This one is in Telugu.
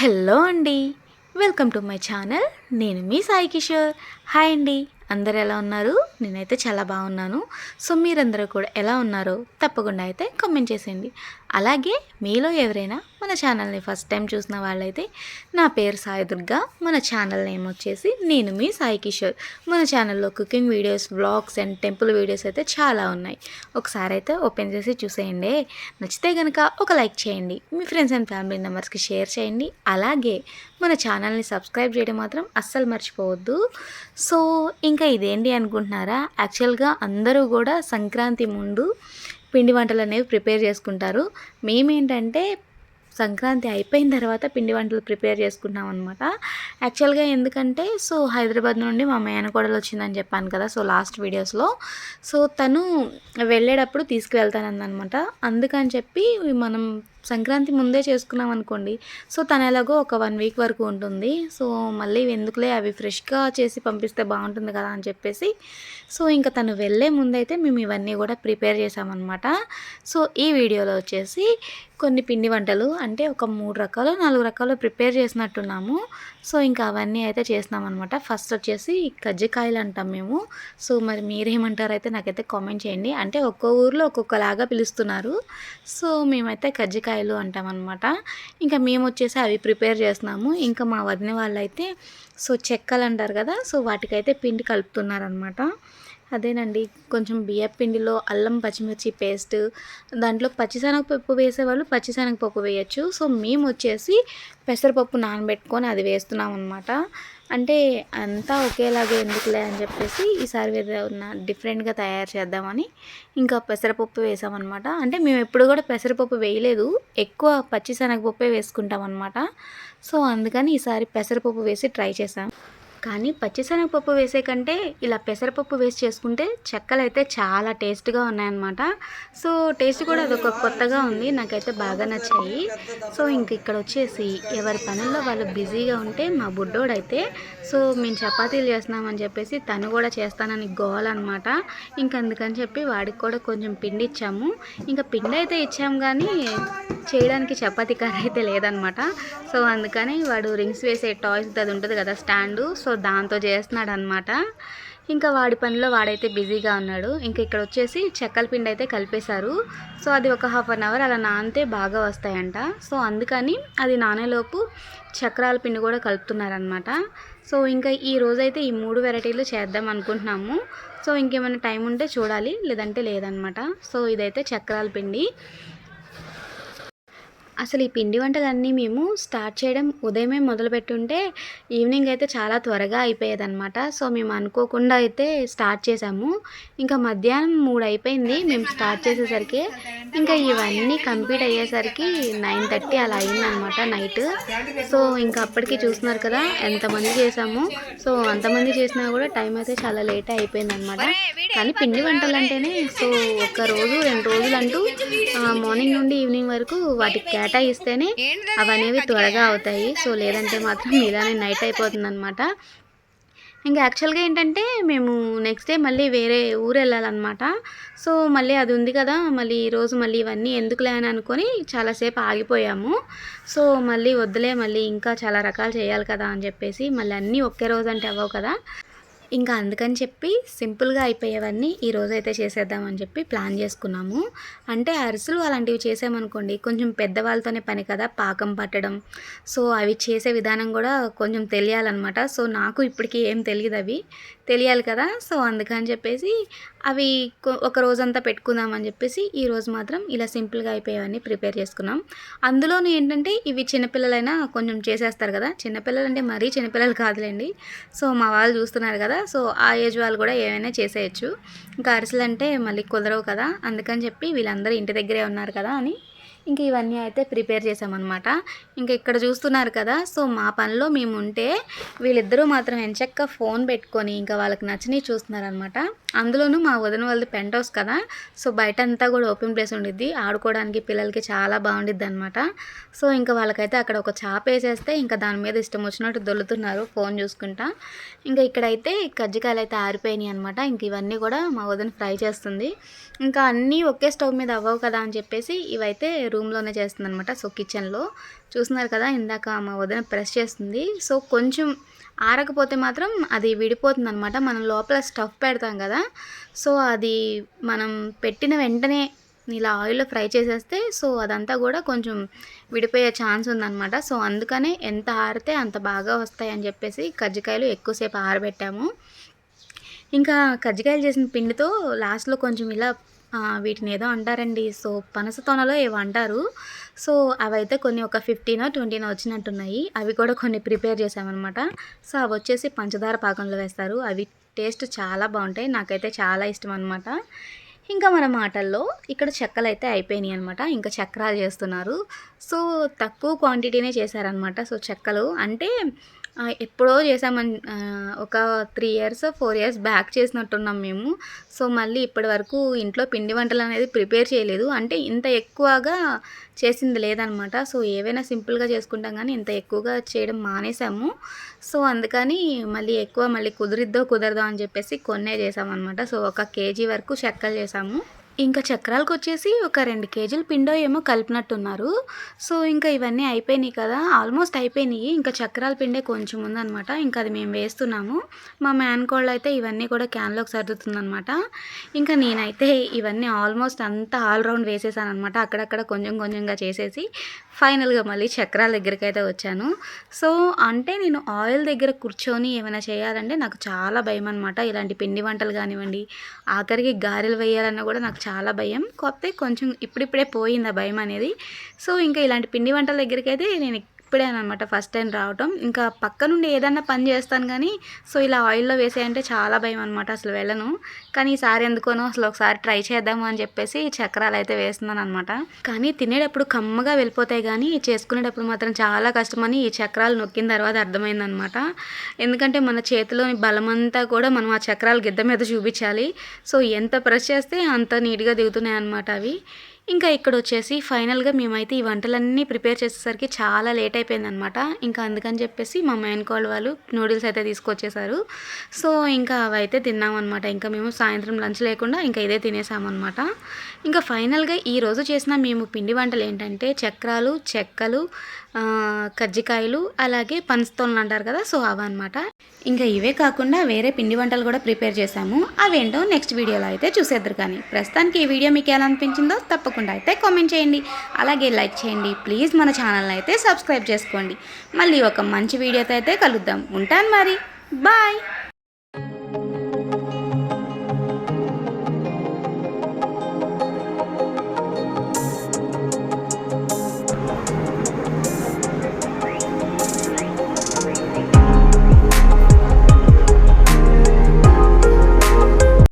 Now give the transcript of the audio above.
హలో అండి. Welcome to my channel. నేను మీ సాయి కిషోర్. హాయ్ అండి. అందరు ఎలా ఉన్నారు? నేనైతే చాలా బాగున్నాను. సో మీరందరూ కూడా ఎలా ఉన్నారో తప్పకుండా అయితే కామెంట్ చేసేయండి. అలాగే మీలో ఎవరైనా మన ఛానల్ని ఫస్ట్ టైం చూసిన వాళ్ళైతే నా పేరు సాయి దుర్గా. మన ఛానల్ నేమ్ వచ్చేసి నేను మీ సాయి కిషోర్. మన ఛానల్లో cooking videos vlogs and temple videos అయితే చాలా ఉన్నాయి. ఒకసారి అయితే ఓపెన్ చేసి చూసేయండి. నచ్చితే కనుక ఒక లైక్ చేయండి. మీ ఫ్రెండ్స్ అండ్ ఫ్యామిలీ మెంబర్స్కి షేర్ చేయండి. అలాగే మన ఛానల్ని సబ్స్క్రైబ్ చేయడం మాత్రం అస్సలు మర్చిపోవద్దు. సో ఇంకా ఇదేంటి అనుకుంటున్నారా? యాక్చువల్గా అందరూ కూడా సంక్రాంతి ముందు పిండి వంటలు అనేవి ప్రిపేర్ చేసుకుంటారు. మేమేంటంటే సంక్రాంతి అయిపోయిన తర్వాత పిండి వంటలు ప్రిపేర్ చేసుకుంటాం అనమాట యాక్చువల్గా ఎందుకంటే సో హైదరాబాద్ నుండి మా మేనకోడలు వచ్చిందని చెప్పాను కదా సో లాస్ట్ వీడియోస్లో. సో తను వెళ్ళేటప్పుడు తీసుకువెళ్తానన్నమాట. అందుకని చెప్పి మనం సంక్రాంతి ముందే చేసుకున్నాం అనుకోండి. సో తను ఎలాగో ఒక వన్ వీక్ వరకు ఉంటుంది. సో మళ్ళీ ఎందుకులే అవి ఫ్రెష్గా చేసి పంపిస్తే బాగుంటుంది కదా అని చెప్పేసి. సో ఇంకా తను వెళ్ళే ముందైతే మేము ఇవన్నీ కూడా ప్రిపేర్ చేసామన్నమాట సో ఈ వీడియోలో వచ్చేసి కొన్ని పిండి వంటలు అంటే ఒక మూడు రకాలు నాలుగు రకాలు ప్రిపేర్ చేసినట్టున్నాము. సో ఇంకా అవన్నీ అయితే చేసినామన్నమాట. ఫస్ట్ వచ్చేసి కజ్జికాయలు అంటాం మేము. సో మరి మీరేమంటారు అయితే నాకైతే కామెంట్ చేయండి. అంటే ఒక్కో ఊర్లో ఒక్కొక్కలాగా పిలుస్తున్నారు. సో మేమైతే అంటాం అంటామన్నమాట. ఇంకా మేము వచ్చేసి అవి ప్రిపేర్ చేస్తున్నాము. ఇంకా మా వదిన వాళ్ళైతే సో చెక్కలు అంటారు కదా సో వాటికైతే పిండి కలుపుతున్నారనమాట అదేనండి. కొంచెం బియ్యం పిండిలో అల్లం పచ్చిమిర్చి పేస్ట్ దాంట్లో పచ్చిశనగపప్పు వేసేవాళ్ళు పచ్చిశనగపప్పు వేయచ్చు. సో మేము వచ్చేసి పెసరపప్పు నానబెట్టుకొని అది వేస్తున్నాం అనమాట అంటే అంతా ఒకేలాగే ఎందుకులే అని చెప్పేసి ఈసారి ఏదైనా డిఫరెంట్గా తయారు చేద్దామని ఇంకా పెసరపప్పు వేసామన్నమాట. అంటే మేము ఎప్పుడు కూడా పెసరపప్పు వేయలేదు. ఎక్కువ పచ్చిశనగపప్పే వేసుకుంటాం అనమాట సో అందుకని ఈసారి పెసరపప్పు వేసి ట్రై చేసాం. కానీ పచ్చిశనగపప్పు వేసే కంటే ఇలా పెసరపప్పు వేసి చేసుకుంటే చెక్కలు అయితే చాలా టేస్ట్గా ఉన్నాయన్నమాట. సో టేస్ట్ కూడా అదొక కొత్తగా ఉంది. నాకైతే బాగా నచ్చాయి. సో ఇంక ఇక్కడ వచ్చేసి ఎవరి పనుల్లో వాళ్ళు బిజీగా ఉంటే మా బుడ్డోడైతే సో మేము చపాతీలు చేస్తున్నామని చెప్పేసి తను కూడా చేస్తానని గోల్ అనమాట ఇంక అందుకని చెప్పి వాడికి కూడా కొంచెం పిండి ఇచ్చాము. ఇంకా పిండి అయితే ఇచ్చాము కానీ చేయడానికి చపాతీ కర్ర అయితే లేదనమాట సో అందుకని వాడు రింగ్స్ వేసే టాయ్స్ అది ఉంటుంది కదా స్టాండు. సో సో దాంతో చేస్తున్నాడు అనమాట ఇంకా వాడి పనిలో వాడైతే బిజీగా ఉన్నాడు. ఇంకా ఇక్కడ వచ్చేసి చెక్కల పిండి అయితే కలిపేశారు. సో అది ఒక హాఫ్ అన్ అవర్ అలా నానితే బాగా వస్తాయంట. సో అందుకని అది నానేలోపు చక్రాల పిండి కూడా కలుపుతున్నారనమాట సో ఇంకా ఈ రోజైతే ఈ మూడు వెరైటీలు చేద్దాం అనుకుంటున్నాము. సో ఇంకేమైనా టైం ఉంటే చూడాలి లేదంటే లేదనమాట సో ఇదైతే చక్రాల పిండి. అసలు ఈ పిండి వంటలన్నీ మేము స్టార్ట్ చేయడం ఉదయమే మొదలు పెట్టుంటే ఈవినింగ్ అయితే చాలా త్వరగా అయిపోయేదన్నమాట. సో మేము అనుకోకుండా అయితే స్టార్ట్ చేసాము. ఇంకా మధ్యాహ్నం మూడు అయిపోయింది. మేము స్టార్ట్ చేసేసరికి ఇంకా ఇవన్నీ కంప్లీట్ అయ్యేసరికి నైన్ థర్టీ అలా అయిందనమాట నైట్. సో ఇంకా అప్పటికి చూస్తున్నారు కదా ఎంతమంది చేసాము. సో అంతమంది చేసినా కూడా టైం అయితే చాలా లేట్ అయిపోయిందనమాట కానీ పిండి వంటలు అంటేనే సో ఒక రోజు రెండు రోజులు అంటూ మార్నింగ్ నుండి ఈవినింగ్ వరకు వాటికి కేటాయిస్తేనే అవనేవి త్వరగా అవుతాయి. సో లేదంటే మాత్రం ఇలానే నైట్ అయిపోతుంది అనమాట ఇంకా యాక్చువల్గా ఏంటంటే మేము నెక్స్ట్ డే మళ్ళీ వేరే ఊరు వెళ్ళాలన్నమాట. సో మళ్ళీ అది ఉంది కదా మళ్ళీ ఈరోజు మళ్ళీ ఇవన్నీ ఎందుకులే అని అనుకొని చాలాసేపు ఆగిపోయాము. సో మళ్ళీ వద్దులే మళ్ళీ ఇంకా చాలా రకాలు చేయాలి కదా అని చెప్పేసి మళ్ళీ అన్నీ ఒకే రోజు అంటే అవ్వవు కదా. ఇంకా అందుకని చెప్పి సింపుల్గా అయిపోయేవన్నీ ఈ రోజు అయితే చేసేద్దామని చెప్పి ప్లాన్ చేసుకున్నాము. అంటే అరిసెలు అలాంటివి చేసామనుకోండి కొంచెం పెద్దవాళ్ళతోనే పని కదా పాకం పట్టడం. సో అవి చేసే విధానం కూడా కొంచెం తెలియాలన్నమాట. సో నాకు ఇప్పటికీ ఏం తెలియదు అవి. తెలియాలి కదా. సో అందుకని చెప్పేసి అవి ఒక రోజంతా పెట్టుకుందామని చెప్పేసి ఈ రోజు మాత్రం ఇలా సింపుల్గా అయిపోయేవన్నీ ప్రిపేర్ చేసుకున్నాం. అందులోనూ ఏంటంటే ఇవి చిన్నపిల్లలైనా కొంచెం చేసేస్తారు కదా. చిన్నపిల్లలు అంటే మరీ చిన్నపిల్లలు కాదులేండి. సో మా వాళ్ళు చూస్తున్నారు కదా సో ఆ ఏజ్ వాళ్ళు కూడా ఏమైనా చేసేయచ్చు. ఇంకా అరిసెలు అంటే మళ్ళీ కుదరవు కదా అందుకని చెప్పి వీళ్ళందరూ ఇంటి దగ్గరే ఉన్నారు కదా అని ఇంక ఇవన్నీ అయితే ప్రిపేర్ చేసామన్నమాట. ఇంక ఇక్కడ చూస్తున్నారు కదా సో మా పనిలో మేము ఉంటే వీళ్ళిద్దరూ మాత్రం ఎంచక్క ఫోన్ పెట్టుకొని ఇంకా వాళ్ళకి నచ్చినవి చూస్తున్నారనమాట అందులోనూ మా వదిన వాళ్ళది పెంట్ హౌస్ కదా సో బయట అంతా కూడా ఓపెన్ ప్లేస్ ఉండిద్ది ఆడుకోవడానికి పిల్లలకి చాలా బాగుండిద్ది అనమాట సో ఇంకా వాళ్ళకైతే అక్కడ ఒక చాప వేసేస్తే ఇంకా దాని మీద ఇష్టం వచ్చినట్టు దొల్లుతున్నారు ఫోన్ చూసుకుంటా. ఇంకా ఇక్కడైతే కజ్జికాయలు అయితే ఆరిపోయినాయి అనమాట ఇంక ఇవన్నీ కూడా మా వదిన ఫ్రై చేస్తుంది. ఇంకా అన్నీ ఒకే స్టవ్ మీద అవ్వవు కదా అని చెప్పేసి ఇవైతే రూమ్లోనే చేస్తుంది అనమాట సో కిచెన్లో. చూస్తున్నారు కదా ఇందాక మా వదిన ప్రెస్ చేస్తుంది. సో కొంచెం ఆరకపోతే మాత్రం అది విడిపోతుంది అనమాట మనం లోపల స్టఫ్ పెడతాం కదా సో అది మనం పెట్టిన వెంటనే ఇలా ఆయిల్లో ఫ్రై చేసేస్తే సో అదంతా కూడా కొంచెం విడిపోయే ఛాన్స్ ఉందన్నమాట. సో అందుకనే ఎంత ఆరితే అంత బాగా వస్తాయి అని చెప్పేసి కజ్జికాయలు ఎక్కువసేపు ఆరబెట్టాము. ఇంకా కజ్జికాయలు చేసిన పిండితో లాస్ట్లో కొంచెం ఇలా వీటిని ఏదో అంటారండి. సో పనస తొనలో ఏవో అంటారు. సో అవైతే కొన్ని ఒక ఫిఫ్టీనో ట్వంటీనో వచ్చినట్టున్నాయి. అవి కూడా కొన్ని ప్రిపేర్ చేసామన్నమాట. సో అవి వచ్చేసి పంచదార పాకంలో వేస్తారు. అవి టేస్ట్ చాలా బాగుంటాయి. నాకైతే చాలా ఇష్టం అనమాట ఇంకా మన మాటల్లో ఇక్కడ చెక్కలు అయితే అయిపోయినాయి అనమాట ఇంకా చక్రాలు చేస్తున్నారు. సో తక్కువ క్వాంటిటీనే చేశారనమాట సో చెక్కలు అంటే ఎప్పుడో చేసామని ఒక three years four years back చేసినట్టున్నాం మేము. సో మళ్ళీ ఇప్పటి వరకు ఇంట్లో పిండి వంటలు అనేది ప్రిపేర్ చేయలేదు. అంటే ఇంత ఎక్కువగా చేసింది లేదనమాట. సో ఏవైనా సింపుల్గా చేసుకుంటాం కానీ ఇంత ఎక్కువగా చేయడం మానేసాము సో అందుకని మళ్ళీ ఎక్కువ మళ్ళీ కుదిరిద్దో కుదరదో అని చెప్పేసి కొన్నే చేసామన్నమాట సో ఒక కేజీ వరకు చెక్కలు చేసాము ఇంకా చక్రాలకు వచ్చేసి ఒక రెండు కేజీల పిండో ఏమో కలిపినట్టున్నారు. సో ఇంకా ఇవన్నీ అయిపోయినాయి కదా. ఆల్మోస్ట్ అయిపోయినాయి. ఇంకా చక్రాల పిండే కొంచెం ఉందనమాట ఇంకా అది మేము వేస్తున్నాము. మా మ్యాన్ కోళ్ళు అయితే ఇవన్నీ కూడా క్యాన్లోకి సర్దుతుందనమాట ఇంకా నేనైతే ఇవన్నీ ఆల్మోస్ట్ అంతా ఆల్రౌండ్ వేసేసాను అనమాట అక్కడక్కడ కొంచెం కొంచెంగా చేసేసి ఫైనల్గా మళ్ళీ చక్రాల దగ్గరికి అయితే వచ్చాను. సో అంటే నేను ఆయిల్ దగ్గర కూర్చొని ఏమైనా చేయాలంటే నాకు చాలా భయం అనమాట ఇలాంటి పిండి వంటలు కానివ్వండి ఆఖరికి గారెలు వేయాలన్నా కూడా నాకు చాలా భయం. కాకపోతే కొంచెం ఇప్పుడిప్పుడే పోయింది ఆ భయం అనేది. సో ఇంకా ఇలాంటి పిండి వంటల దగ్గరికి అయితే నేను ఇప్పుడే అనమాట ఫస్ట్ టైం రావటం. ఇంకా పక్క నుండి ఏదన్నా పని చేస్తాను కానీ సో ఇలా ఆయిల్లో వేసేయంటే చాలా భయం అనమాట అసలు వెళ్ళను. కానీ ఈసారి ఎందుకోనో అసలు ఒకసారి ట్రై చేద్దాము అని చెప్పేసి చక్రాలు అయితే వేస్తున్నాను అనమాట. కానీ తినేటప్పుడు కమ్మగా వెళ్ళిపోతాయి కానీ చేసుకునేటప్పుడు మాత్రం చాలా కష్టమని ఈ చక్రాలు నొక్కిన తర్వాత అర్థమైందనమాట. ఎందుకంటే మన చేతిలోని బలమంతా కూడా మనం ఆ చక్రాలు గిద్ద మీద చూపించాలి. సో ఎంత ప్రెస్ చేస్తే అంత నీట్గా దిగుతున్నాయి అనమాట అవి. ఇంకా ఇక్కడ వచ్చేసి ఫైనల్గా మేమైతే ఈ వంటలన్నీ ప్రిపేర్ చేసేసరికి చాలా లేట్ అయిపోయిందనమాట. ఇంకా అందుకని చెప్పేసి మా మెయిన్ కాల్ వాళ్ళు నూడిల్స్ అయితే తీసుకొచ్చేసారు. సో ఇంకా అవి అయితే తిన్నామన్నమాట ఇంకా మేము సాయంత్రం లంచ్ లేకుండా ఇంకా ఇదే తినేసామన్నమాట ఇంకా ఫైనల్గా ఈ రోజు చేసిన మేము పిండి వంటలు ఏంటంటే చక్రాలు చెక్కలు కజ్జికాయలు అలాగే పనస్తోళ్ళు అంటారు కదా సో అవన్నమాట. ఇంకా ఇవే కాకుండా వేరే పిండి వంటలు కూడా ప్రిపేర్ చేశాము అవేంటో నెక్స్ట్ వీడియోలో అయితే చూసేద్దరు కానీ. ప్రస్తుతానికి ఈ వీడియో మీకు ఎలా అనిపించిందో తప్పకుండా తప్పకుండా అయితే కామెంట్ చేయండి. అలాగే లైక్ చేయండి. ప్లీజ్ మన ఛానల్ని అయితే సబ్స్క్రైబ్ చేసుకోండి. మళ్ళీ ఒక మంచి వీడియోతో అయితే కలుద్దాం. ఉంటాను మరి. బాయ్